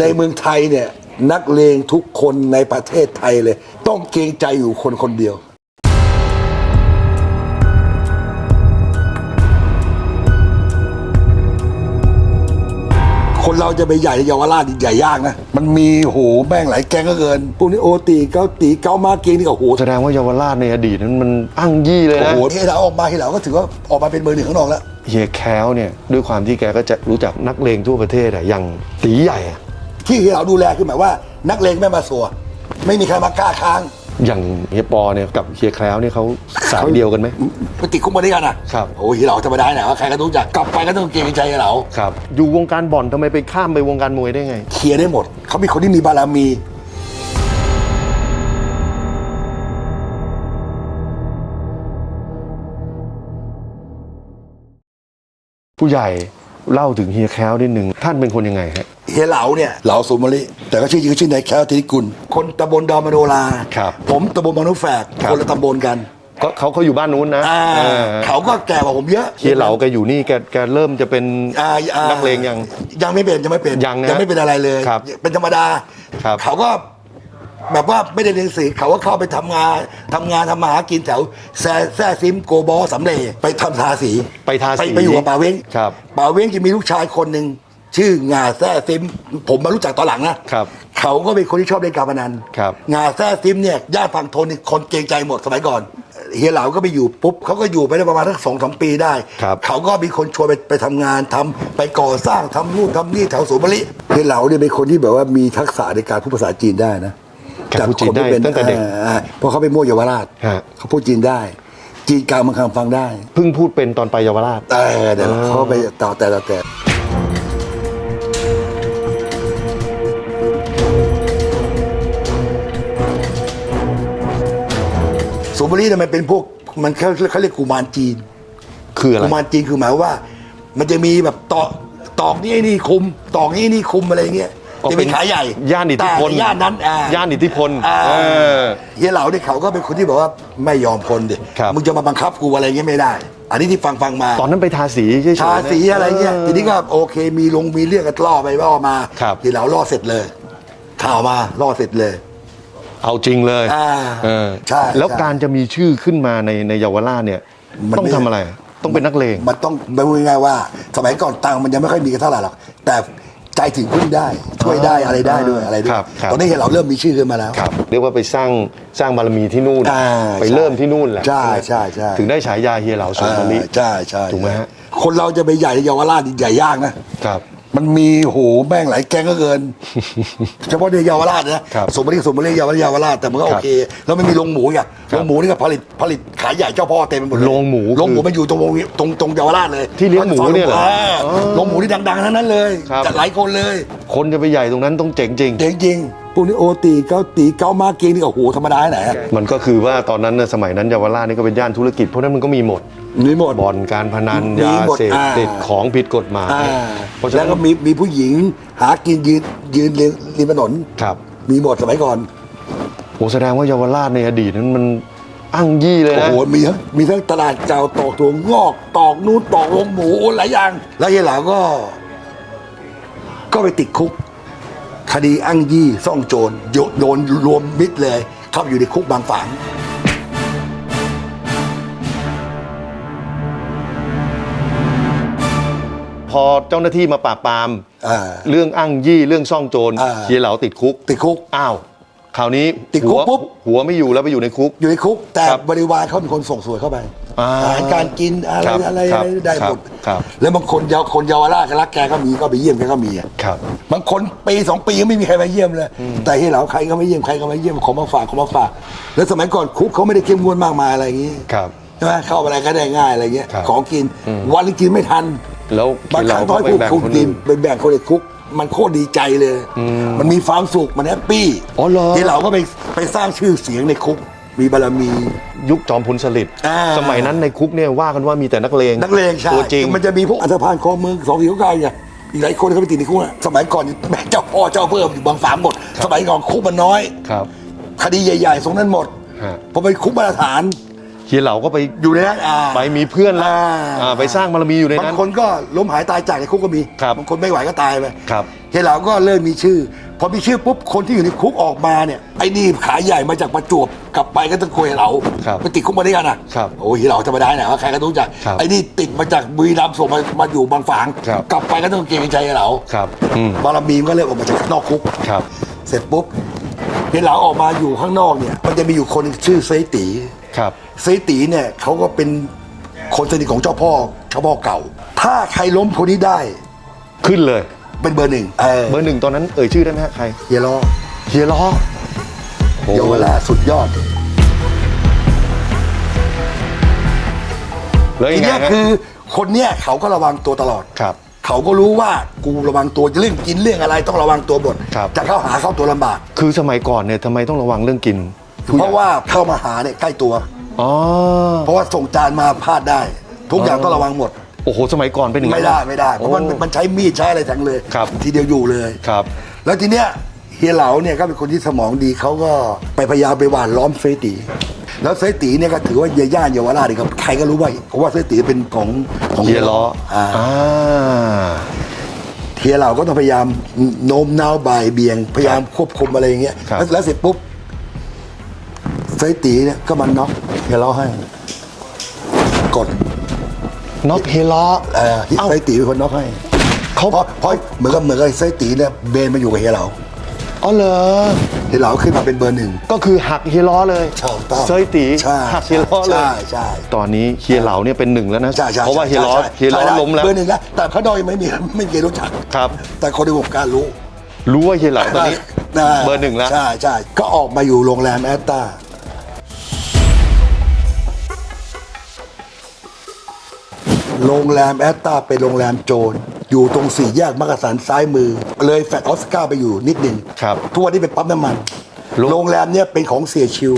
ในเมืองไทยเนี่ยนักเลงทุกคนในประเทศไทยเลย ต้องเกรงใจอยู่คนคนเดียว คนเราจะไปใหญ่ในเยาวราชนี่ใหญ่ยากนะ มันมีโหแม่งหลายแก๊งก็เกินพวกนี้โอตีเกาตีเกามาเกงนี่ก็โหแสดงว่าเยาวราชในอดีตนั้นมันอ้างยี่เลยโอ้นะ โหที่เราออกมาที่เราก็ถือว่าออกมาเป็นเบอร์หนึ่งข้างนอกแล้ว เฮียแคล้วเนี่ยด้วยความที่แกก็จะรู้จักนักเลงทั่วประเทศอะอย่างตีใหญ่อะ ที่เราดูแลคือหมายว่า นักเลงไม่มาสัว ไม่มีใครมากล้าค้าง อย่างเฮียปอเนี่ยกับเฮียแคล้วเนี่ยเขาสายเดียวกันไหม ไปติดคุกมาด้วยกันอะครับ โอ้ยเราธรรมดาไหนว่าใครก็รู้จักกลับไปก็ต้องเกรงใจเราครับ อยู่วงการบ่อนทำไมไปข้ามไปวงการมวยได้ไง เคลียร์ได้หมด เขามีคนที่มีบารมี ผู้ใหญ่ เล่าถึงเฮียแคล้วนิดหนึ่งท่านเป็นคนยังไงฮะ เฮียเหลาเนี่ยเหลาสุมาลิแต่ก็ชื่อจริงก็ชื่อนายแคล้วธิริกุล คนตำบลดอนมโนราครับ ผมตำบลมนุษย์แฝกครับคนละตำบลกันก็เขาเขาอยู่บ้านนู้นนะอ่าเออเขาก็แก่กว่าผมเยอะเฮียเหลาแกอยู่นี่แกแกเริ่มจะเป็นอ่าอ่านักเลงยัง ยังไม่เป็นยังไม่เป็นยังนะไม่เป็นอะไรเลย ครับเป็นธรรมดาครับ เขาก็ แบบว่าไม่ได้เรียนหนังสือเขาก็เข้าไปทำงานทำงานทำมาหากินแถวแซ่แซ่ซิมโกบอสำเร็จไปทำทาสีไปทาสีไปอยู่กับป่าเว้งครับ ป่าเว้งจะมีลูกชายคนหนึ่งชื่องาแซ่ซิม ผมมารู้จักตอนหลังนะครับเขาก็เป็นคนที่ชอบเล่นการพนันครับ งาแซ่ซิมเนี่ยญาติฝั่งทนนี่คนเกรงใจหมดสมัยก่อนเฮียเหลาก็ไปอยู่ปุ๊บเขาก็อยู่ไปได้ประมาณสักสองสามปีได้ ครับ เขาก็มีคนชวนไปไปทำงานทำไปก่อสร้างทำนู่นทำนี่แถวสุมริเฮียเหลาเนี่ยเป็นคนที่แบบว่ามีทักษะในการพูดภาษาจีนได้นะ แกพูดจีนได้คที่ตั้งแต่เด็กอ่าเพราะเขาไปมั่วเยาวราชฮะเขาพูดจีนได้ จีนกลางบางคำฟังได้ เพิ่งพูดเป็นตอนไปเยาวราชเออเดี๋ยวเขาไปต่อแต่ต่อแต่สุมริเนี่ยมันเป็นพวกมันเขาเขาเรียกกุมารจีน คืออะไรกุมารจีนคือหมายว่า มันจะมีแบบตอกตอกนี่ไอ้นี่คุมตอกนี่ไอ้นี่คุมอะไรอย่างเงี้ยอ๋อ จะเป็มีนขายใหญ่ย่านอิทธิพลแต่ย่านนั้นอ่าย่านอิทธิพลอ่า เออ เฮียเหลาเนี่ยเขาก็เป็นคนที่บอกว่าไม่ยอมคนดิครับ มึงจะมาบังคับกูอะไรเงี้ยไม่ได้ อันนี้ที่ฟังฟังมา ตอนนั้นไปทาสีเฉยๆทานะสีอะไรเงี้ย ทีนี้ก็โอเค มีลงมีเรื่องกันล่อไปล่อมาครับเฮียเหลาล่อเสร็จเลย ข่าวมาล่อเสร็จเลย เอาจริงเลยอ่าเออใช่แล้วใช่การจะมีชื่อขึ้นมาในในเยาวราชเนี่ย มันต้องไม่ ทำอะไร ต้องเป็นนักเลง มันต้องไม่พูดง่ายๆว่า สมัยก่อนตังค์มันยังไม่ค่อยมีกันเท่าไหร่หรอก แต่ ใจถึงพึ่งได้ ช่วยได้อะไรได้ด้วยอะไรด้วคยรับครับ ตอนนี้เฮียเหลาเริ่มมีชื่อขึ้นมาแล้ว ครับเรียกว่าไปสร้างสร้างบารมีที่นู่น อ่าไปใช่เริ่มที่นู่นแหละใช่ใช่ใช่ ถึงได้ฉายาเฮียเหลาสุนทรี อ่าใช่ใช่ถูกไหมฮะ คนเราจะไปใหญ่ในเยาวราชนี่ใหญ่ยากนะครับ มันมีโหแม่งหลายแก๊งก็เกิน เฉพาะในเยาวราชนะครับสมมติสมมติเยาวราชเยาวราชแต่มันก็คโอรับเค แล้วมันมีโรงหมูไงครับโรงหมูนี่ก็ผลิตผลิตขายใหญ่เจ้าพ่อเต็มไปหมดเลยโรงหมูโรงหมูคือมันอยู่ตรงวงตรงตรงเยาวราชเลยที่เลี้ยงหมูเนี่ยเหรอาอ๋อโรงหมูที่ดังๆทั้งนั้นเลยครับจัดหลายคนเลย คนจะไปใหญ่ตรงนั้นต้องเจ๋งจริงเจ๋งจริงพ วกนี้โอตีเกาตีเกามาเกงนี่ก็โหธรรมดาที่ไหนอะมันก็คือว่าตอนนั้นน่ะสมัยนั้นเยาวราชนี่ก็เป็นย่านธุรกิจเพราะฉะนั้นมันก็มีหมด มีหมด บ่อนการพนันมียาหมดเสพติดอ่าของผิดกฎหมายอ่าเพราะฉะแล้นั้วนก็มีมีผู้หญิงหากินยืนยืนริมริมถนนครับมีหมดสมัยก่อนโหแสดงว่าเยาวราชในอดีตนั้นมันอ้างยี่เลยโอ้นะโหมีทั้งมีทั้งตลาดเจ้าตอกถั่วงอกตอกนู้นตอกลงหมูโอ้หลายอย่าง แล้วยายเหลาก็ ก็ไปติดคุก คดีอ้างยี่ซ่องโจรโยโดนรวมมิดเลย เข้าไปอยู่ในคุกบางฝางพอเจ้าหน้าที่มาปราบปรามอ่าเรื่องอ้างยี่เรื่องซ่องโจรอ่าเฮียเหลาติดคุก ติดคุกอ้าวคราวนี้ติดคุกหัวปุ๊บหัวไม่อยู่แล้วไปอยู่ในคุก อยู่ในคุก แต่ครับบริวารเขาเป็นคนส่งสวยเข้าไป อ่าอาหารการกินอะไรครับอะไรครับอะไรได้หมดครับ แล้วบางคนเยาวคนเยาวราชก็รักแกก็มีก็ไปเยี่ยมแกก็มีอะครับ บางคนปีสองปีก็ไม่มีใครมาเยี่ยมเลย แต่ที่เราใครก็ไม่เยี่ยมใครก็ไม่เยี่ยมของมาฝากของมาฝาก แล้วสมัยก่อนคุกเขาไม่ได้เข้มงวดมากมายอะไรอย่างนี้ครับใช่ไหมเข้าไปอะไรก็ได้ง่ายอะไรเงี้ยครับ ของกินวันนึงกินไม่ทัน แล้วบางเฮียคเหลารั้งต้ก็อยไปคุกแบ่งคุกคนกิอื่นนไปแบ่งคนในคุก มันโคตรดีใจเลย มันมีความสุขมันแฮปปี้อ๋อเหรอ ที่เราก็ไปไปสร้างชื่อเสียงในคุก มีบารมี ยุคจอมพลสฤษดิ์อ่า สมัยนั้นในคุกเนี่ยว่ากันว่ามีแต่นักเลงนักเลงใช่ตัวจริง มันจะมีพวกอันธพาลคอเมืองสองสี่เขาไกลไงอีกหลายคนเขาไปติดในคุกอะสมัยก่อนแม่เจ้าพ่อเจ้าเพิ่มอยู่บางฝางหมด สมัยก่อนคุกมันน้อยครับคดีใหญ่ๆตรงนั้นหมดฮะ พอไปคุกมาตรฐาน เฮียเหลาก็ไปอยู่ในนั้นอ่าไปมีเพื่อนแล้วอ่า อ่าไปสร้างบารมีอยู่ในบานั้งน คนก็ล้มหายตายจากในคุกก็มีครับบางคนไม่ไหวก็ตายไปครับ เฮียเหลาก็เริ่มมีชื่อ พอมีชื่อปุ๊บคนที่อยู่ในคุกออกมาเนี่ยไอ้นี่ขาใหญ่มาจากประจวบกลับไปก็ต้องโกยเหลาครับไปติดคุกมาด้วยกันอะครับโอ้ยเฮียเหลาจะมาได้ไหนว่าใครก็รู้จักครับไอ้นี่ติดมาจากบุรีรัมย์ส่งมามาอยู่บางฝาง ครับ กลับไปก็ต้องเกรงใจเฮียเหลาครับอืมบารมีมันก็เริ่มออกมาจากนอกคุก ครับ เสร็จปุ๊บเฮียเหลาออกมาอยู่ข้างนอกเนี่ย มันจะมีอยู่คนชื่อเซยตี ครับ เซยตีเนี่ยเขาก็เป็นคนสนิทของเจ้าพ่อเจ้าพ่อเก่า ถ้าใครล้มคนนี้ได้ ขึ้นเลย เป็นเบอร์หนึ่งเออเบอร์หนึ่งตอนนั้นเอ่ยชื่อได้ไหมฮะใครเฮียล้อเฮียล้อโอ้เยาวราชสุดยอดแล้วทียังไงเนี้ยฮะคือคนเนี้ยเขาก็ระวังตัวตลอด ครับ เขาก็รู้ว่ากูระวังตัวเรื่องกินเรื่องอะไรต้องระวังตัวหมดครับ จะเข้าหาเข้าตัวลำบาก คือสมัยก่อนเนี่ยทำไมต้องระวังเรื่องกินเพราะว่าเข้ามาหาเนี่ยใกล้ตัว อ๋อ เพราะว่าส่งจานมาพลาดได้ ทุกอย่างต้องระวังหมดโอ้โหสมัยก่อนเป็นอย่างไม่นั้นได้ไม่ได้เพราะมันโอ้มันใช้มีดใช้อะไรแทงเลยครับ ทีเดียวอยู่เลยครับ แล้วทีเนี้ยเฮียเหลาเนี่ยก็เป็นคนที่สมองดีเขาก็ไปพยายามไปหว่านล้อมเซยตีแล้วเซยตีเนี่ยก็ถือว่าเยาย่านเยาวราชนี่ครับใครก็รู้ว่าเพราะว่าเซยตีเป็นของของเฮียล้ออ่า อ่า เฮียเหลาก็ต้องพยายามโน้มน้าวบ่ายเบี่ยง พยายามควบคุมอะไรอย่างเงี้ยครับ แล้วแล้วเสร็จปุ๊บเซยตีเนี่ยก็มันน็อกเฮียเหลาให้ กด น็อกเฮียล้อเออเอ้าเซยตีเป็นคนน็อกให้เขาเพราะเพราะเหมือนกับเหมือนกับเซยตีเนี่ยเบนมาอยู่กับเฮียเหลาอ๋อเหรอเฮียเหลาขึ้นมาเป็นเบอร์หนึ่ง ก็คือหักเฮียล้อเลยถูกต้องเซยตีใช่หักเฮียล้อเลยใช่ใช่ ตอนนี้เฮียเหลาเนี่ยเป็นหนึ่งแล้วนะใช่ใช่เพราะว่าเฮียล้อใช่ใช่เฮียล้อใช่ล้มแล้ว เบอร์หนึ่งแล้วแต่เขาดอยงไม่มีไม่มีใครรู้จักครับ แต่คนในวงการรู้รู้ว่าเฮียเหลาตอนนี้าเบอร์หนึ่งแล้ว ใช่ใช่ก็ออกมาอยู่โรงแรมแอตตา โรงแรมแอตตาเป็นโรงแรมโจรอยู่ตรงสี่แยกมักกะสันซ้ายมือ เลยแฟลตออสการ์ไปอยู่นิดหนึ่งครับ ทุกวันนี้เป็นปั๊มน้ำมันโรงโรงแรมเนี่ยเป็นของเสียชิว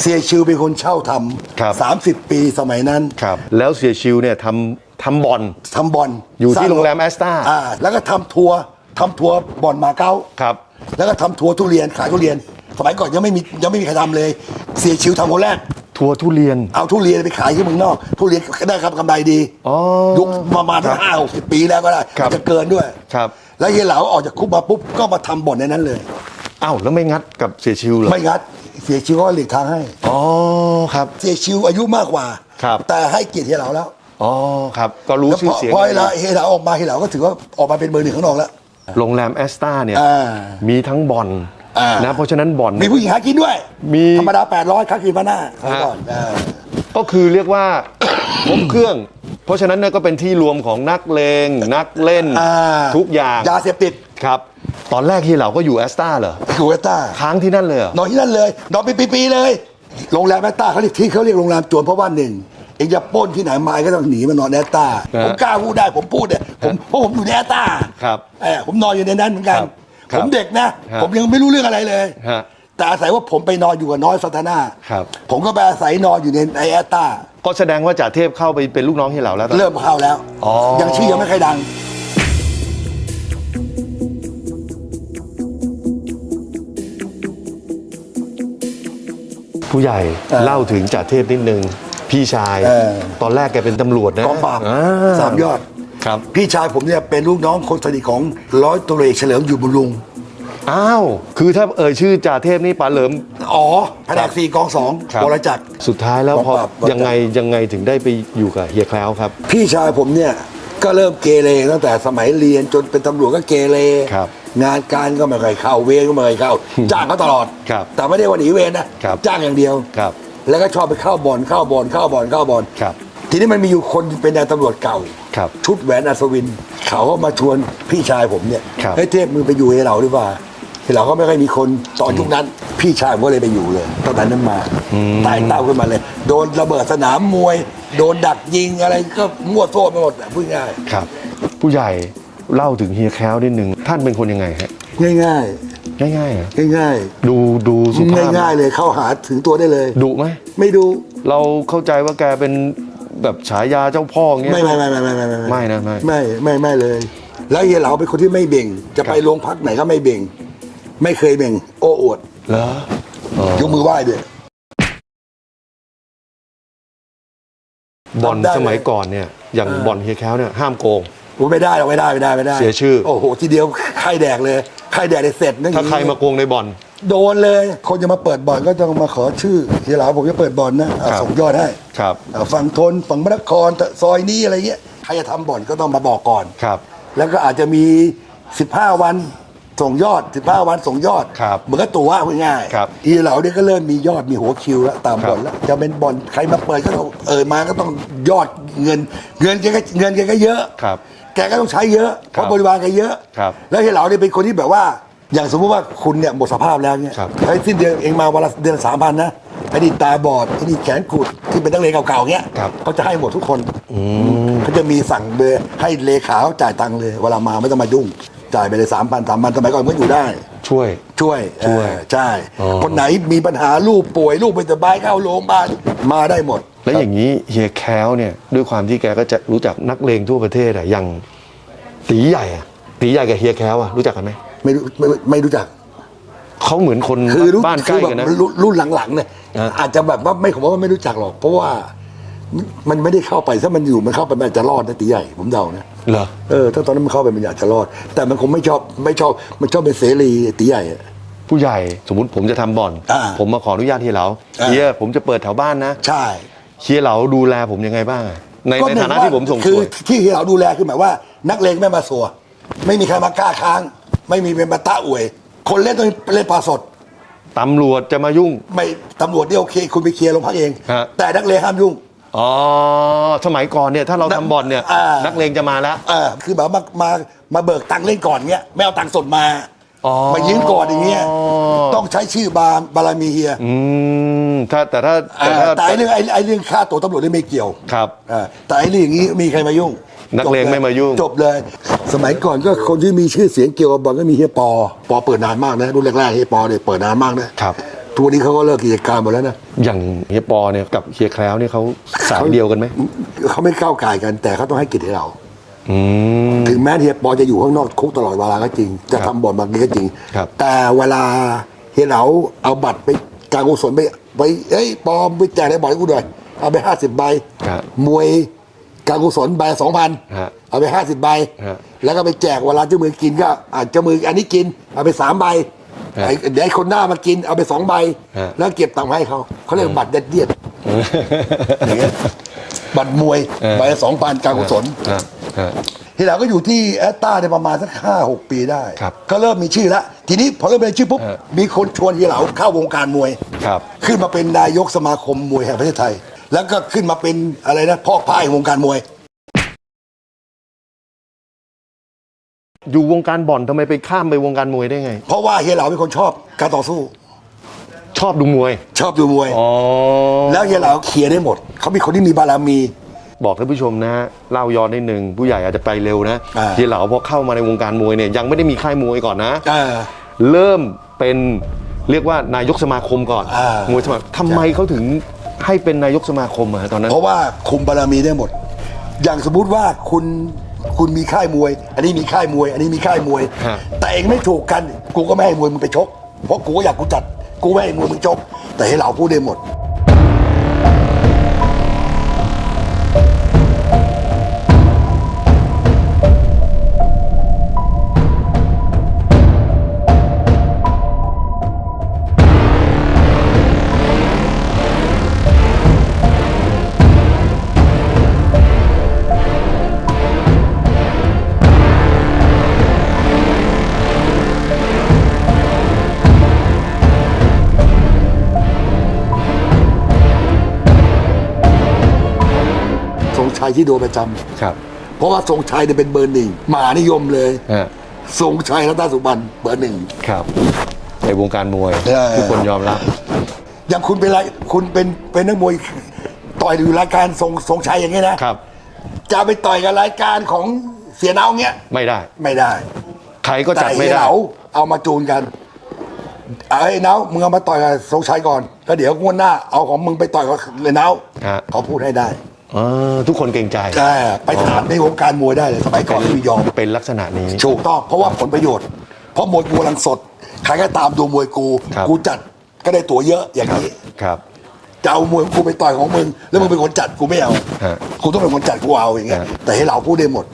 เสียชิวเป็นคนเช่าทครับำสามสิบปีสมัยนั้นครับ แล้วเสียชิวเนี่ยทำทำบอล ทำบอลอยู่ที่สาโรงแรม Astor อ่าแล้วก็ทำทัวร์ทำทัวร์บอลมาเก๊า ครับ แล้วก็ทำทัวร์ทุเรียนขายทุเรียน สมัยก่อนยังไม่มียังไม่มีใครทำเลย เสียชิวทำคนแรก ทัวร์ทุเรียน เอาทุเรียนไปขายที่เมืองนอก ทุเรียนได้ครับกำไรดีอ๋อยุคประมาณห้าหกสิบปีแล้วก็ได้ครับอาจจะเกินด้วย ครับแล้วเฮียเหลาออกจากคุกมาปุ๊บก็มาทำบ่อนในนั้นเลย อ้าวแล้วไม่งัดกับเสียชิวเหรอไม่งัดเสียชิวก็หลีกทางให้ อ๋อครับ เสียชิวอายุมากกว่า ครับ แต่ให้เกียรติเฮียเหลาแล้วอ๋อครับ ก็รู้แล้วชื่พออเสียงพอเฮียเหลาเฮียเหลาออกมาเฮียเหลาก็ถือว่าออกมาเป็นเบอร์หนึ่งข้างนอกแล้ว โรงแรมแอสตาเนี่ยอ่ามีทั้งบอล อ่าน นะเพราะฉะนั้นบอลมีผู้หญิงหากินด้วยมี ธรรมดา 800ค้าคืนมาหน้าเอาก่อนอ่าก็คือเรียกว่า ครบเครื่อง เพราะฉะนั้นเนี่ยก็เป็นที่รวมของนักเลงนักเล่น อ่า ทุกอย่างยาเสพติดครับ ตอนแรกที่เราก็อยู่แอสตาเหรอคูเวต้า ค้างที่นั่นเลยเหรอนอนที่นั่นเลย นอนเป็นปีๆเลย โรงแรมแอตตาเขาเรียกที่เขาเรียกโรงแรมโจรเพราะว่าหนึ่งเองจะปล้นที่ไหนมาก็ต้องหนีมานอนในแอตตาฮะผมกล้าพูดได้ผมพูดเนี่ยผมเพราะผมอยู่ในแอตตาครับ เออผมนอนอยู่ในนั้นเหมือนกัน ครับ คผรับมเด็กนะ ฮะ ผมยังไม่รู้เรื่องอะไรเลย ฮะ แต่อาศัยว่าผมไปนอนอยู่กับน้อยสัตนาครับ ผมก็ไปอาศัยนอนอยู่ในในแอตตาก็แสดงว่าจ่าเทพเข้าไปเป็นลูกน้องที่เราแล้วตอนนั้น เริ่มเข้าแล้ว อ๋อ ยังชื่อยังไม่เคยดัง ผู้ใหญ่เออเล่าถึงจ่าเทพนิดนึง พี่ชาย เออ ตอนแรกแกเป็นตำรวจนะกองปราบอ่สามยอด ครับ พี่ชายผมเนี่ยเป็นลูกน้องคนสนิทของร้อยตำรวจเอกเฉลิมอยู่บำรุง อ้าว คือถ้าเอ่ยชื่อจ่าเทพนี่ปาเหลิม อ๋อแผนกสี่กองสองครับ วรจักร สุดท้ายแล้วพอกองปราบวรจักรยังไงยังไงถึงได้ไปอยู่กับเฮียแคล้วครับ พี่ชายผมเนี่ยก็เริ่มเกเรตั้งแต่สมัยเรียนจนเป็นตำรวจก็เกเรครับงานการก็ไม่เคยเข้าเวรก็ไม่เคยเข้า จ้างเขาตลอด ครับแต่ไม่ได้วันหนีเวรนะครับจ้างอย่างเดียว ครับ แล้วก็ชอบไปเข้าบ่อนเข้าบ่อนเข้าบ่อนเข้าบ่อนครับ ทีนี้มันมีอยู่คนเป็นนายตำรวจเก่า ครับ ชุดแหวนอัศวิน เขาก็มาชวนพี่ชายผมเนี่ยครับเฮ้ยเทพมึงไปอยู่ให้เราดีกว่าให้เราก็ไม่ค่อยมีคนตอนยุคนั้น พี่ชายผมก็เลยไปอยู่เลยตอนนั้นมาตายเต้าขึ้นมาเลย โดนระเบิดสนามมวย โดนดักยิงอะไรก็มั่วโทษไปหมดอะพูดง่าย ครับ ผู้ใหญ่เล่าถึงเฮียแคล้วนิดนึงท่านเป็นคนยังไงฮะง่ายง่ายง่ายๆเหรอง่ายง่ายดูดูสุภาพง่ายๆเลยเข้าหาถึงตัวได้เลย ดุไหม ไม่ดู เราเข้าใจว่าแกเป็น แบบฉายาเจ้าพ่ออย่างเงี้ยไม่ไม่ไม่ไม่ไม่ไม่ไม่นะไม่ ไม่ไม่ไม่เลย แล้วเฮียเหลาเป็นคนที่ไม่เบ่ง จะไปครับโรงพักไหนก็ไม่เบ่ง ไม่เคยเบ่ง โอ้อวดเหรออ๋อยกมือไหว้ด้วย บอลจำได้เลยสมัยก่อนเนี่ยอย่างเออบอลเฮียแคล้วเนี่ยห้ามโกง โอ้ไม่ได้หรอกไม่ได้ไม่ได้ไม่ได้เสียชื่อ โอ้โหทีเดียวไข่แดกเลยไข่แดกได้เสร็จนั่นถ้าใครมาโกงในบ่อน โดนเลย คนจะมาเปิดบ่อนก็ต้องมาขอชื่อทีหลังผมจะเปิดบ่อนนะอะครับ ส่งยอดให้ครับ อะฝั่งทนฝั่งมรครซอยนี้อะไรเงี้ยใครจะทำบ่อนก็ต้องมาบอกก่อน ครับ แล้วก็อาจจะมี 15 วันส่งยอด 15 วันส่งยอดครับเหมือนกับตัวพูดง่ายครับทีเหล่านี้ก็เริ่มมียอดมีหัวคิวแล้วตามครับบ่อนแล้วจะเป็นบ่อนใครมาเปิดก็ต้องเออมาก็ต้องยอดเงิน เงินแกก็เงินแกก็เยอะครับแกก็ต้องใช้เยอะเพครับราะบริวารแกเยอะ ครับแล้วทีเหล่านี่เป็นคนที่แบบว่า อย่างสมมติว่าคุณเนี่ยหมดสภาพแล้วเนี่ยครับ ไอ้สิ้นเดือนเองมาวันละเดือนสามพันนะไอ้นี่ตาบอดไอ้นี่แขนกุดที่เป็นนักเรียนเก่าๆเงี้ยครับเขาจะให้หมดทุกคนเขาจะมีสั่งเบอร์ให้เลขาเขาจ่ายตังค์เลยเวลามาไม่ต้องมายุ่งจ่ายไปเลยสามพันสามพันสมัยก่อนมันก็อยู่ได้ ช่วย ช่วยช่วยเออใช่ อ๋อ คนไหนมีปัญหาลูกป่วยลูกไม่สบายเข้าโรงพยาบาลมาได้หมด แล้วอย่างนี้เฮียแคล้วเนี่ยด้วยความที่แกก็จะรู้จักนักเลงทั่วประเทศอะอย่างตีใหญ่อะตีใหญ่กับเฮียแคล้วอะรู้จักกันไหม ไม่รู้ไม่ไม่รู้จัก เขาเหมือนคนคือรู้บ้านใกคืล้อแบบกันนะ รุ่นรุ่นหลังๆเนี่ยอะ อาจจะแบบว่าไม่ผมว่าไม่รู้จักหรอก เพราะว่ามันไม่ได้เข้าไปถ้ามันอยู่มันเข้าไปมันอาจจะรอดนะตีใหญ่ผมเดานะเหรอเออถ้าตอนนั้นมันเข้าไปมันอาจจะรอด แต่มันคงไม่ชอบไม่ชอบมันชอบเป็นเสรีตีใหญ่อะ ผู้ใหญ่สมมติผมจะทำบ่อน อ่าผมมาขออนุญาตเฮียเหลาอ่า เฮียผมจะเปิดแถวบ้านนะใช่ เฮียเหลาดูแลผมยังไงบ้างอะในก็ในหฐานะว่ที่ผมส่งคืสอวย ที่เราดูแลคือหมายว่า นักเลงไม่มาสัว ไม่มีใครมากล้าค้าง ไม่มีเป็นมาตะอวย คนเล่นต้องเล่นปลาสดตำรวจจะมายุ่ง ไม่ตำรวจเนี่ยโอเค คุณไปเคลียร์โรงพักเอง ฮะ แต่นักเลงห้ามยุ่ง อ๋อ สมัยก่อนเนี่ย ถ้าเราทำบ่อนเนี่ย อ่านั นักเลงจะมาแล้ว เออคือแบบมามามาเบิกตังค์เล่นก่อนเงี้ยไม่เอาตังค์สดมาอ๋อ มายืมก่อนอย่างเงี้ยต้องใช้ชื่อบาบารมีเฮียอืม ถ้าแต่ถ้าเอแต่อถ้าแต่ไอ้เรื่องไอ้ไอ้เรื่องค่าตัวตำรวจนี่ไม่เกี่ยวครับ เออแต่ไอ้เรื่องอย่างนี้มีใครมายุ่งนักเลงจบไม่มายุ่ง จบเลย สมัยก่อนก็คนที่มีชื่อเสียงเกี่ยวกับบอลก็มีเฮียปอ ปอเปิดนานมากนะรุ่นแรกๆเฮียปอเนี่ยเปิดนานมากนะครับ ทุกวันนี้เขาก็เลิกกิจการหมดแล้วนะอย่างเฮียปอเนี่ยกับเฮียแคล้วเนี่ยเขาสายเดียวกันไหมเขาไม่ก้าวไก่ายกันแต่เขาต้องให้เกิจให้เรา อืม ถึงแม้เฮียปอจะอยู่ข้างนอกคุกตลอดเวลาก็จริง จะครับทำบ่อนบางทีก็จริง ครับ แต่เวลาเฮียเหลาเอาบัตรไปการกุศลไปไปเอ้ยปอมไปแจกในบ่อนให้กูด้วยเอาไปห้าสิบใบ ครับ มวย การกุศลใบสองพันฮะเอาไปห้าสิบใบ ฮะแล้วก็ไปแจกเวลาเจ้ามือกินก็อาจเจ้ามืออันนี้กิน เอาไปสามใบฮะไอ้เดี๋ยวไอ้คนหน้ามากินเอาไปสองใบ ฮะ แล้วเก็บตังค์มาให้เขาเขาเรียกบัตรเด็ดเดียดอย่างเงี้ยบัตรมวยเออใบสองพันการกุศล ฮะฮะ ทีหลังก็อยู่ที่แอตตาในยประมาณสักห้าหกปีได้ ครับก็เริ่มมีชื่อแล้วทีนี้พอเริ่มมีชื่อปุ๊บ เออมีคนชวนเฮียเหลาเข้าวงการมวย ครับ ขึ้นมาเป็นนายกสมาคมมวยแห่งประเทศไทย แล้วก็ขึ้นมาเป็นอะไรนะพ่อพายวงการมวย อยู่วงการบ่อนทำไมไปข้ามไปวงการมวยได้ไง เพราะว่าเฮียเหลาเป็นคนชอบการต่อสู้ ชอบดูมวยชอบดูมวย อ๋อแล้วเฮียเหลาเคลียร์ได้หมด เขาเป็นคนที่มีบารมี บอกท่านผู้ชมนะฮะเล่าย้อนนิดนึงผู้ใหญ่อาจจะไปเร็วนะอ่า เฮียเหลาพอเข้ามาในวงการมวยเนี่ยยังไม่ได้มีค่ายมวยก่อนนะ เออ เริ่มเป็นเรียกว่านายกสมาคมก่อนอ่าม วยสมาคมทำไมเขาถึง ให้เป็นนายกสมาคมอะฮะตอนนั้น เพราะว่าคุมบารมีได้หมด อย่างสมมุติว่าคุณคุณมีค่ายมวย อันนี้มีค่ายมวย อันนี้มีค่ายมวย ฮะ แต่เองไม่ถูกกัน กูก็ไม่ให้มวยมึงไปชก เพราะกูก็อยากกูจัด กูไม่ให้มวยมึงชก แต่ให้เหล่าพูดได้หมด ชัยที่โดนประจำครับ เพราะว่าทรงชัยเนี่ยเป็นเบอร์หนึ่งมหานิยมเลยฮะทรงชัยรัตนสุบรรณเบอร์หนึ่ง ครับ ในวงการมวยเออทุกคนยอมรับ อย่างคุณเป็นไรคุณเป็นเป็นนักมวยต่อยอยู่รายการทรงทรงชัยอย่างเงี้ยนะครับ จะไปต่อยกับรายการของเสียเนาเงี้ยไม่ได้ ไม่ได้ใครก็จัดไม่แต่ได้ เหลาเอามาจูนกันเอาไอ้เนามึงเอามาต่อยกับทรงชัยก่อนแล้วเดี๋ยวงวดหน้าเอาของมึงไปต่อยกับเลยเนาฮะ เขาพูดให้ได้ ทุกคนเกรงใจใช่ไปถามในวงการมวยได้เลยสมัยก่อนไม่ยอมเป็นลักษณะนี้ถูกต้องเพราะว่าผลประโยชน์ เพราะมวยกูรังสดใครก็ตามดูมวยกู กูจัดก็ได้ตั๋วเยอะอย่างนี้ครับจะเอามวยกูไปต่อยของมึง แล้วมึงเป็นคนจัดกูไม่เอากูต้องเป็นคนจัดกูเอาอย่างเงี้ยแต่ให้เราพูดได้หมด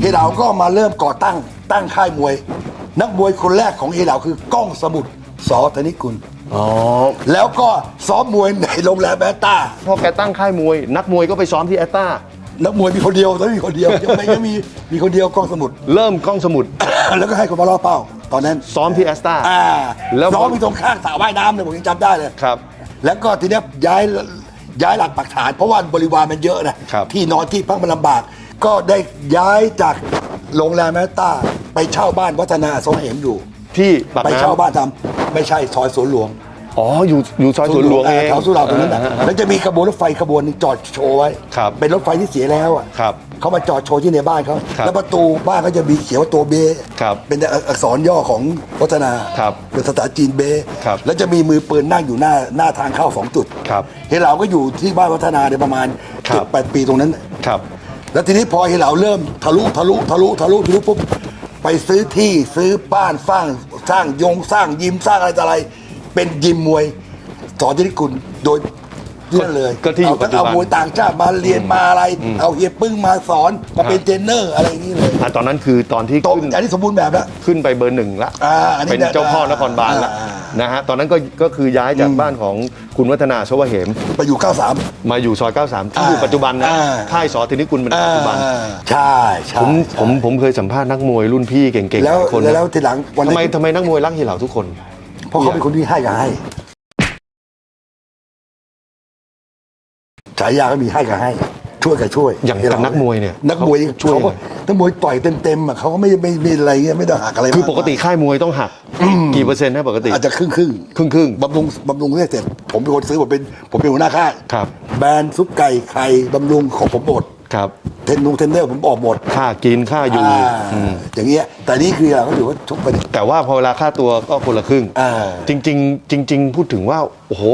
เฮดาวก็มาเริ่มก่อตั้งตั้งค่ายมวย นักมวยคนแรกของเฮดาวคือก้องสมุทรสอธนิกุล อ๋อ แล้วก็ซ้อมมวยในโรงแรมแบตตาพอแกตั้งค่ายมวย นักมวยก็ไปซ้อมที่แอตตานักมวยมีคนเดียวตอนนนมีคนเดียวยังไม่ก็มีมีคนเดียวก้องสมุทรเริ่มกล้องสมุด แล้วก็ให้คนมาล่อเป้า ตอนนั้นซ้อมที่แอตตาอ่าแล้วซ้อมอยู่ตรงข้างสระว่ายน้ำเลยผมยังจำได้เลยครับ แล้วก็ทีเนี้ยย้ายย้ายหลักปักฐาน เพราะว่าบริวารมันเยอะนะครับที่นอนที่พักมันลำบาก ก็ได้ย้ายจากโรงแรมแมตตาไปเช่าบ้านวัฒนาทรงเหมอยู่ ที่ปากไปน้เช่าบ้านทำไม่ใช่ซอยสวนหลวงำอ๋ออยู่อยู่ซอยสวนหลวงเอง แถวสุเหราตรงนั้นน่ะอ่าแล้วจะมีขบวนรถไฟขบวนหนึงจอดโชว์ไว้ ครับเป็นรถไฟที่เสียแล้วอะครับเขามาจอดโชว์ที่ในบ้านเขาครับแล้วประตูบ้านเขาจะมีเขียนว่าตัวเบครับเป็นอักษรย่อของวัฒนาครับเป็นภาษาจีนเบครับแล้วจะมีมือปืนนั่งอยู่หน้าหน้าทางเข้าสองจุดครับเฮเหลาก็อยู่ที่บ้านวัฒนาเนี่ยประมาณครับเจ็ดแปดปีตรงนั้น ครับ แล้วทีนี้พอเฮเหลาเริ่มทะลุทะลุทะลุทะลุทะลุปุ๊บ ไปซื้อที่ซื้อบ้านสร้างสร้างยงสร้างยิมสร้างอะไรต่ออะไร เป็นยิมมวยสอนที่กุลโดย นั่นเลยก็ที่อยู่เอาปัจจุบันเอามวยต่างชาติมาเรียนมาอะไร เอาเฮียปึ้งมาสอนมาเป็นเทรนเนอร์อะไรอย่างนี้เลยอะตอนนั้นคือตอนที่โตขึ้นอันนี้สมบูรณ์แบบแล้ว ขึ้นไปเบอร์หนึ่งละอ่าอันนี้เป็นเจ้าพ่อนครบาลละอ่า นะฮะตอนนั้นก็ก็คือย้ายจากบ้านของคุณวัฒนาชวเหม ไปอยู่ 93 มาอยู่ซอย 93 ที่อยู่ปัจจุบันนะอ่า ค่ายสอธินิกุลเป็นปัจจุบัน อ่าใช่ใช่ผมใช่ผมผมเคยสัมภาษณ์นักมวยรุ่นพี่เก่งๆหแล้วลายคนนะแล้วทีหลังวันทำไมนั้นทำไมนักมวยรักเฮียเหล่าทุกคน เพราะเขาเป็นคนที่ให้กับให้ ฉายาก็มีให้กับให้ ช่วยกับช่วยอย่างกับนักมวยเนี่ยนักมวยเขาช่วยเขาก็นักมวยต่อยเต็มๆอะเขาก็ไม่ไม่ไม่อะไรเงี้ยไม่ต้องหักอะไรคือมากปกติค่ายมวยต้องหักกี่เปอร์เซ็นต์นะปกติ อาจจะครึ่งครึ่งครึ่งครึ่งบำรุงบำรุงเนี่ยเสร็จผมเป็นคนซื้อผมเป็นผมเป็นหัวหน้าค่ายครับแบรนด์ซุปไก่ไข่บำรุงของผมหมดครับเทรนนุงเทรนเนอร์ผมออกหมด ค่ากินค่าอยู่อ่าอืมอย่างเงี้ยแต่นี่คือเราก็ถือว่าทุกประเด็นแต่ว่าพอเวลาค่าตัวก็คนละครึ่งอ่าจริงๆจริง ๆ พูดถึงว่าโอ้โห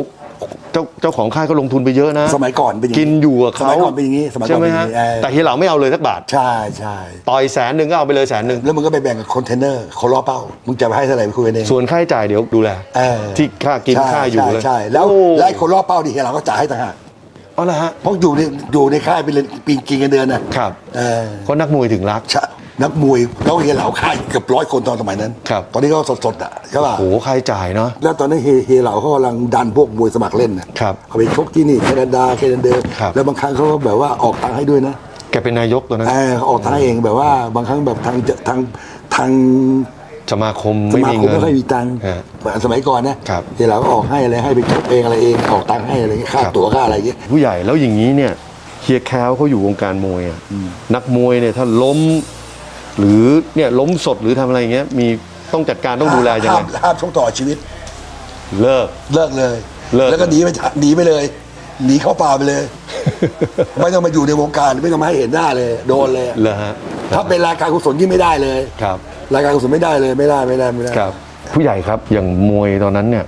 เจ้าเจ้าของค่ายก็ลงทุนไปเยอะนะ สมัยก่อนเป็นอย่างกินอยู่กับเขาสมัยก่อนเป็นอย่างนี้สมัยก่อนใช่ไหมฮะเป็นอย่างนี้เออ แต่เฮียเหล่าไม่เอาเลยสักบาท ใช่ใช่ต่อยแสนหนึ่งก็เอาไปเลยแสนหนึ่งแล้วมึงก็ไปแบ่งกับคอนเทนเนอร์เขาล่อเป้า มึงจะไปให้เท่าไหร่ไปคุยกันเองส่วนค่าใช้จ่ายเดี๋ยวดูแลเออที่ค่ากินใช่ค่าอยู่ใช่เลยใช่แล้วโอ้แล้วไอ้คนล่อเป้าดิเฮียเราก็จ่ายให้ต่างหากเอาละฮะเพราะอยู่ในอยู่ในค่ายเป็นปีกินกันเดือนนะครับ เออ เพราะนักมวยถึงรัก ใช่ นักมวยแล้วเฮียเหลาค่ายเกือบร้อยคนตอนสมัยนั้น ครับ ตอนนี้ก็สดๆอะใช่ป่ะโอ้โหค่าใช้จ่ายเนาะ แล้วตอนนั้นเฮียเฮียเหลาเขากำลังดันพวกมวยสมัครเล่นนะครับเขาไปชกที่นี่แคนาดาแคนาเดอร์ครับ แล้วบางครั้งเขาก็แบบว่าออกตังค์ให้ด้วยนะ แกเป็นนายกตอนนั้น เออเขาออกตังค์ให้เองแบบว่าบางครั้งแบบทางทางทางสมาคมสไม่มามีคมเงินไม่ค่อยมีตังค์ฮะ เหมือนสมัยก่อนนะครับเดี๋ยวเราก็ออกให้อะไรให้ไปชกเองอะไรเองออกตังค์ให้อะไรเงี้ยค่าครับ ตั๋วค่าอะไรเงี้ยผู้ใหญ่แล้วอย่างนี้เนี่ยเฮียแคล้วเขาอยู่วงการมวยอะนักมวยเนี่ยถ้าล้ม หรือเนี่ยล้มสดหรือทำอะไรอย่างเงี้ยมีต้องจัดการต้องดูแลยังไงห้ามห้ามชกต่อชีวิต เลิกเลิกเลยเลิกแล้วก็หนีไปหนีไปเลยหนีเข้าป่าไปเลย ไม่ต้องมาอยู่ในวงการไม่ต้องมาให้เห็นหน้าเลย โดนเลยเลยฮะถ้าเป็นรายการกุศลยิ่งไม่ได้เลยครับ รายการกุศลไม่ได้เลยไม่ได้ไม่ได้ไม่ได้ครับ ผู้ใหญ่ครับอย่างมวยตอนนั้นเนี่ย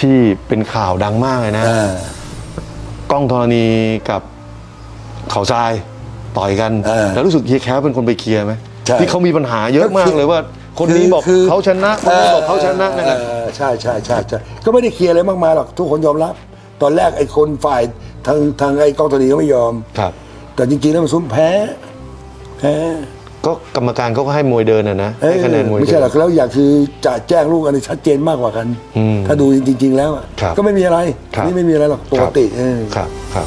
ที่เป็นข่าวดังมากเลยนะเออกล้องธรณีกับเขาทรายต่อยกันเออแล้วรู้สึกเฮียแคล้วเป็นคนไปเคลียร์ไหม ใช่ ที่เขามีปัญหาเยอะมากเลยว่า คนนี้บอกคือเขาชนะคนนี้บอกเขาชนะนั่นแหละเออใช่ใช่ใช่ใช่ก็ไม่ได้เคลียร์อะไรมากมายหรอกทุกคนยอมรับ ตอนแรกไอ้คนฝ่ายทางทางไอ้กองตัวนี้ก็ไม่ยอมครับ แต่จริงๆแล้วมันซุ้มแพ้แพ้ ก็กรรมการเขาก็ให้มวยเดินนะนะเอ้ยให้คะแนนมวยไม่ใช่หรเดิอนกแล้วอยากคือจะแจ้งลูกอันนี้ชัดเจนมากกว่ากัน อืมถ้าดูจริง ๆ แล้วอะครับก็ไม่มีอะไรครับ นี่ไม่มีอะไรหรอกปกติเออ ครับครับ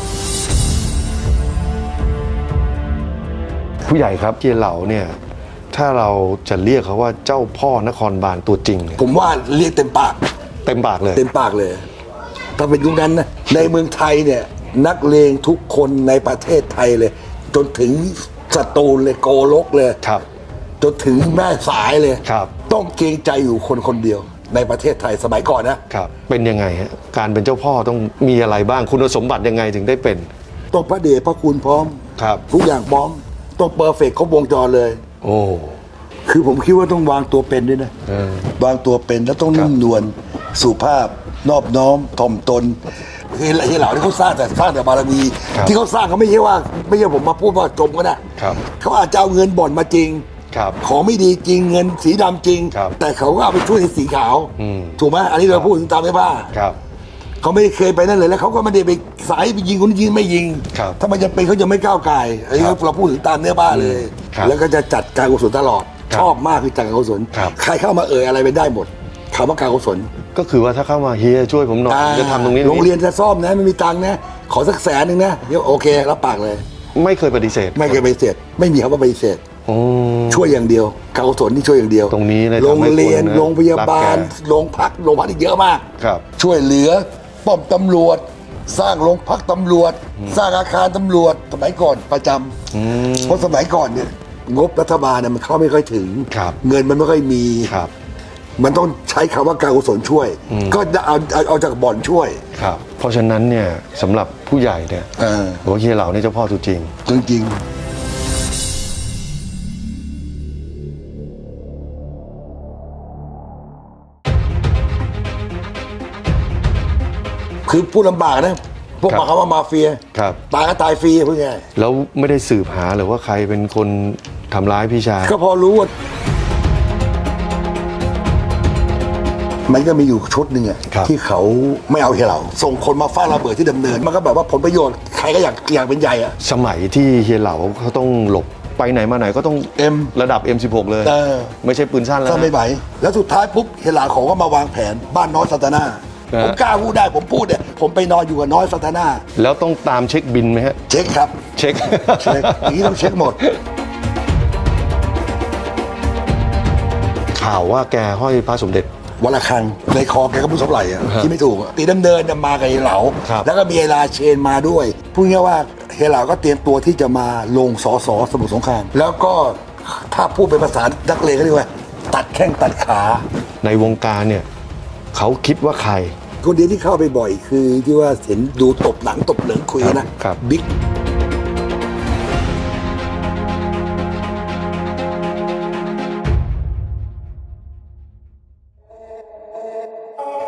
ผู้ใหญ่ครับเกียร์เหล่าเนี่ย ถ้าเราจะเรียกเขาว่าเจ้าพ่อนครบาลตัวจริงเนี่ยผมว่าเรียกเต็มปาก เต็มปากเลย เต็มปากเลย ถ้าเป็นยุคนั้นนะในเมืองไทยเนี่ย นักเลงทุกคนในประเทศไทยเลย จนถึงสตูลเลยโกลกเลยครับ จนถึงแม่สายเลยครับ ต้องเกรงใจอยู่คนคนเดียว ในประเทศไทยสมัยก่อนนะครับ เป็นยังไงฮะการเป็นเจ้าพ่อต้องมีอะไรบ้างคุณสมบัติยังไงถึงได้เป็น ต้องพระเดชพระคุณพร้อม ครับ ทุกอย่างพร้อมต้องเปอร์เฟกต์ครบวงจรเลย โอ้ คือผมคิดว่าต้องวางตัวเป็นด้วยนะเออ วางตัวเป็นแล้วต้องครับนุ่มนวลสุภาพ นอบน้อมถ่อมตนเฮ้ยเฮ้ยเหล่าที่เขาสร้างแต่สร้างแต่บารมีครับที่เขาสร้างเขาไม่ใช่ว่า ไม่ใช่ผมมาพูดว่าจมก็ได้ครับเขาอาจจะเอาเงินบ่อนมาจริงครับของไม่ดีจริงเงินสีดำจริง ครับแต่เขาก็เอาไปช่วยในสีขาวอืม ถูกไหมอันนี้เราพูดถึงตามไม่ผ้า ครับ เขาไม่ได้เคยไปนั่นเลยแล้วเขาก็ไม่ได้ไปสายไปยิงคนยิงไม่ยิง ครับถ้ามันจะเป็นเขาจะไม่ก้าวไก่อันนี้ครับ เราพูดถึงตามเนื้อผ้าเลย คครับแล้วก็จะจัดการกุศลตลอด ครับชอบมากคือจัดการกุศลครับ ใครเข้ามาเอ่ยอะไรไปได้หมดคำว่าการกุศลก็คือว่าถ้าเข้ามาเฮียช่วยผมหน่อยจะทำตรงนี้โรงเรียนจะซ่อมนะไม่มีตังค์นะขอสักแสนหนึ่งนะเดี๋ยวโอเค รับปากเลย ไม่เคยปฏิเสธไม่เคยปฏิเสธไม่มีคำว่าปฏิเสธอืมช่วยอย่างเดียวการกุศลที่ช่วยอย่างเดียวตรงนี้เลยโรงทำให้เรียนคนนะโรงพยาบาล รักแกโรงพักโรงพักอีกเยอะมาก ครับ ช่วยเหลือป้อมตำรวจ สร้างโรงพักตำรวจ สร้างอาคารตำรวจสมัยก่อนประจำอืมเพราะสมัยก่อนเนี่ย งบรัฐบาลเนี่ยมันเข้าไม่ค่อยถึง ครับเงินมันไม่ค่อยมี ครับ มันต้องใช้คำว่าการกุศลช่วยก็จะเอาเอาเอาจากบ่อนช่วย ครับ เพราะฉะนั้นเนี่ยสำหรับผู้ใหญ่เนี่ยเออหรือว่าเฮียเหล่านี่เจ้าพ่อตัวจริง จริงๆคือพูดลำบากนะ พวกครับมาคำว่ามาเฟียครับ ตายก็ตายฟรีพูดง่ายแล้วไม่ได้สืบหาหรือว่าใครเป็นคน ทำร้ายพี่ชายก็พอรู้ว่ามันก็มีอยู่ชุดหนึ่งอะครับที่เขาไม่เอาให้เรา ส่งคนมาฟาดระเบิดที่ดำเนิน มันก็แบบว่าผลประโยชน์ใครก็อยากอยากเป็นใหญ่อะสมัยที่เฮียเหล่าเขาต้องหลบไปไหนมาไหนก็ต้อง M ระดับ M16 เลยเออไม่ใช่ปืนสั้นแล้วถ้าไม่นะไหวแล้วสุดท้ายปุ๊บเฮลาของก็มาวางแผนบ้านน้อยสัตนานะฮะผมกล้าพูดได้ผมพูดเนี่ยผมไปนอนอยู่กับน้อยสัตนาแล้วต้องตามเช็คบินไหมฮะเช็คครับ เช็คเช็คอย่างนี้ต้องเช็คหมด ข่าวว่าแกห้อยพระสมเด็จ วันละครั้งในคอแกก็พูดสำไหร่อะที่ไม่ถูกอะตีดำเนินน่ะมากับเฮเหลา ครับ แล้วก็มีเฮลาเชนมาด้วยพูดง่ายๆว่าเฮเหลาก็เตรียมตัวที่จะมาลงสอสอสมุทรสงคราม แล้วก็ถ้าพูดเป็นภาษานักเลงก็เรียกว่า ตัดแข้งตัดขา ในวงการเนี่ยเขาคิดว่าใคร คนเดียวที่เข้าไปบ่อยคือที่ว่าเห็นดูตบหนังตบเหลืองคุยกันนะครับ บิ๊ก